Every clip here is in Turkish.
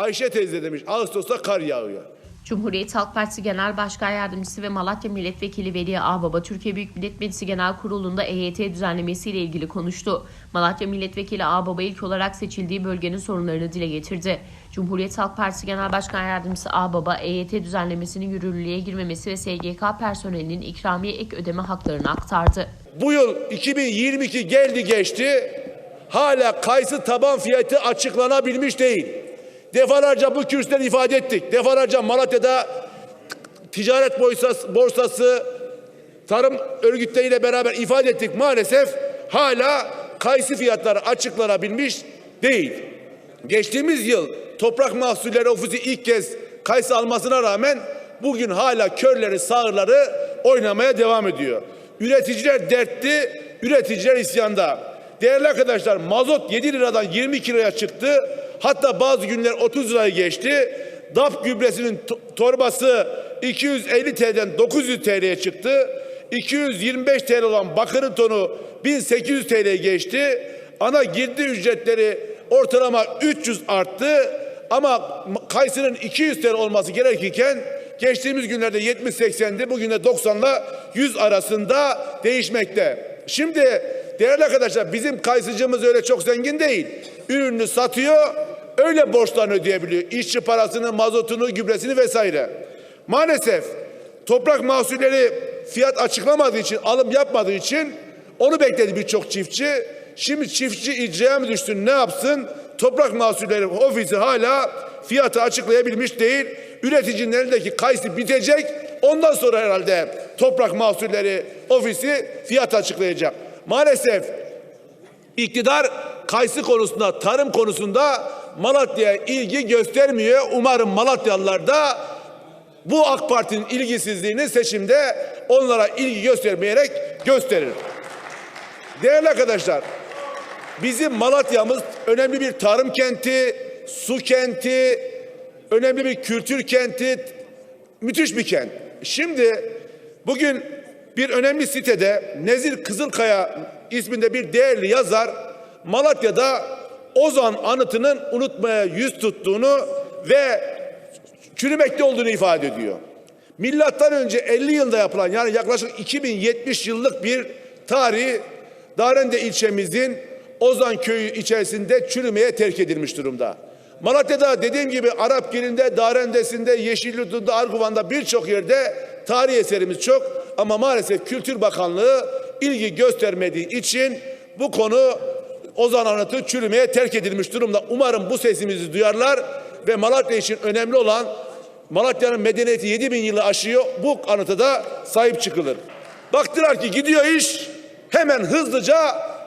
Ayşe teyze demiş Ağustos'ta kar yağıyor. Cumhuriyet Halk Partisi Genel Başkan Yardımcısı ve Malatya Milletvekili Veli Ağbaba, Türkiye Büyük Millet Meclisi Genel Kurulu'nda EYT düzenlemesiyle ilgili konuştu. Malatya Milletvekili Ağbaba ilk olarak seçildiği bölgenin sorunlarını dile getirdi. Cumhuriyet Halk Partisi Genel Başkan Yardımcısı Ağbaba, EYT düzenlemesinin yürürlüğe girmemesi ve SGK personelinin ikramiye ek ödeme haklarını aktardı. Bu yıl 2022 geldi geçti. Hala kayısı taban fiyatı açıklanabilmiş değil. Defalarca bu kürsüden ifade ettik. Defalarca Malatya'da ticaret borsası, borsası tarım örgütleriyle beraber ifade ettik. Maalesef hala kayısı fiyatları açıklanabilmiş değil. Geçtiğimiz yıl Toprak Mahsulleri Ofisi ilk kez kayısı almasına rağmen bugün hala körleri sağırları oynamaya devam ediyor. Üreticiler dertli, üreticiler isyanda. Değerli arkadaşlar mazot 7 liradan 22 liraya çıktı. Hatta bazı günler 30 lirayı geçti. DAP gübresinin to- torbası 250 TL'den 900 TL'ye çıktı. 225 TL olan bakırın tonu 1800 TL'ye geçti. Ana girdi ücretleri ortalama 300 arttı. Ama kayısının 200 TL olması gerekirken geçtiğimiz günlerde 70-80'di. Bugün de 90 ile 100 arasında değişmekte. Şimdi değerli arkadaşlar bizim kayısıcımız öyle çok zengin değil. Ürünü satıyor, öyle borçlarını ödeyebiliyor. İşçi parasını, mazotunu, gübresini vesaire. Maalesef toprak mahsulleri fiyat açıklamadığı için, alım yapmadığı için onu bekledi birçok çiftçi. Şimdi çiftçi icraya mı düşsün ne yapsın? Toprak mahsulleri ofisi hala fiyatı açıklayabilmiş değil. Üreticinin elindeki kayısı bitecek. Ondan sonra herhalde toprak mahsulleri ofisi fiyat açıklayacak. Maalesef iktidar kayısı konusunda, tarım konusunda Malatya'ya ilgi göstermiyor. Umarım Malatyalılar da bu AK Parti'nin ilgisizliğini seçimde onlara ilgi göstermeyerek gösterir. Değerli arkadaşlar, bizim Malatya'mız önemli bir tarım kenti, su kenti, önemli bir kültür kenti, müthiş bir kent. Şimdi bugün bir önemli sitede Nezir Kızılkaya isminde bir değerli yazar Malatya'da Ozan anıtının unutmaya yüz tuttuğunu ve çürümekte olduğunu ifade ediyor. Milattan önce 50 yılda yapılan yani yaklaşık 2070 yıllık bir tarihi Darende ilçemizin Ozan köyü içerisinde çürümeye terk edilmiş durumda. Malatya'da dediğim gibi Arapgir'inde, Darende'sinde, Yeşilyurt'unda, Arguvan'da birçok yerde tarihi eserimiz çok ama maalesef Kültür Bakanlığı ilgi göstermediği için bu konu Ozan Anıtı çürümeye terk edilmiş durumda. Umarım bu sesimizi duyarlar ve Malatya için önemli olan Malatya'nın medeniyeti 7000 yılı aşıyor. Bu anıta da sahip çıkılır. Baktılar ki gidiyor iş hemen hızlıca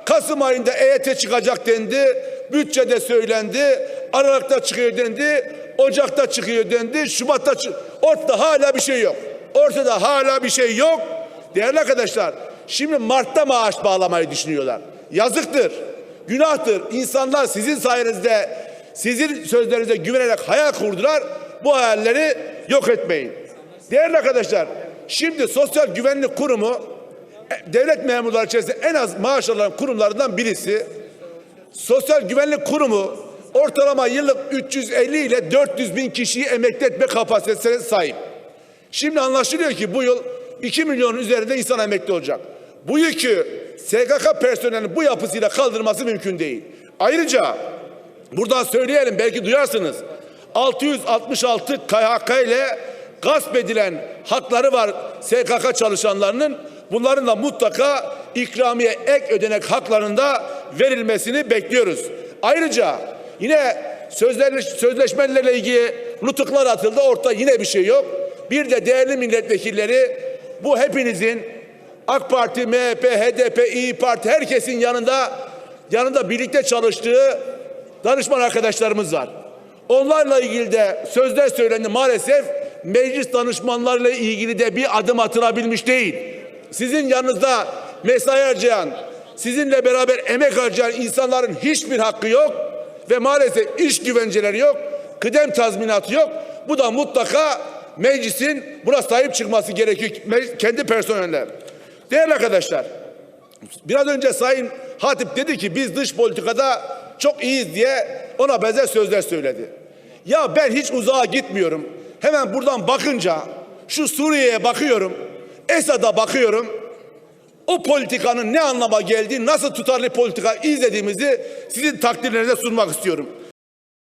Kasım ayında EYT çıkacak dendi. Bütçede söylendi. Aralıkta çıkıyor dendi. Ocakta çıkıyor dendi. Şubat'ta. Ortada hala bir şey yok. Ortada hala bir şey yok. Değerli arkadaşlar şimdi Mart'ta maaş bağlamayı düşünüyorlar. Yazıktır. Günahtır. İnsanlar sizin sayenizde sizin sözlerinize güvenerek hayal kurdular. Bu hayalleri yok etmeyin. Değerli arkadaşlar, şimdi Sosyal Güvenlik Kurumu e, devlet memurları içerisinde en az maaş alan kurumlardan birisi. Sosyal Güvenlik Kurumu ortalama yıllık 350 ile 400 bin kişiyi emekli etme kapasitesine sahip. Şimdi anlaşılıyor ki bu yıl 2 milyonun üzerinde insan emekli olacak. Bu yükü SGK personelinin bu yapısıyla kaldırması mümkün değil. Ayrıca buradan söyleyelim belki duyarsınız. 666 KHK ile gasp edilen hakları var SGK çalışanlarının. Bunların da mutlaka ikramiye ek ödenek haklarında verilmesini bekliyoruz. Ayrıca yine sözleş, sözleşmelerle ilgili nutuklar atıldı. Ortada yine bir şey yok. Bir de değerli milletvekilleri bu hepinizin AK Parti, MHP, HDP, İyi Parti herkesin yanında yanında birlikte çalıştığı danışman arkadaşlarımız var. Onlarla ilgili de sözler söylendi maalesef meclis danışmanlarıyla ilgili de bir adım atılabilmiş değil. Sizin yanınızda mesai harcayan, sizinle beraber emek harcayan insanların hiçbir hakkı yok ve maalesef iş güvenceleri yok, kıdem tazminatı yok. Bu da mutlaka meclisin buna sahip çıkması gerekiyor kendi personeline. Değerli arkadaşlar, biraz önce Sayın Hatip dedi ki biz dış politikada çok iyiyiz diye ona benzer sözler söyledi. Ya ben hiç uzağa gitmiyorum. Hemen buradan bakınca şu Suriye'ye bakıyorum. Esad'a bakıyorum. O politikanın ne anlama geldiği, nasıl tutarlı politika izlediğimizi sizin takdirlerinize sunmak istiyorum.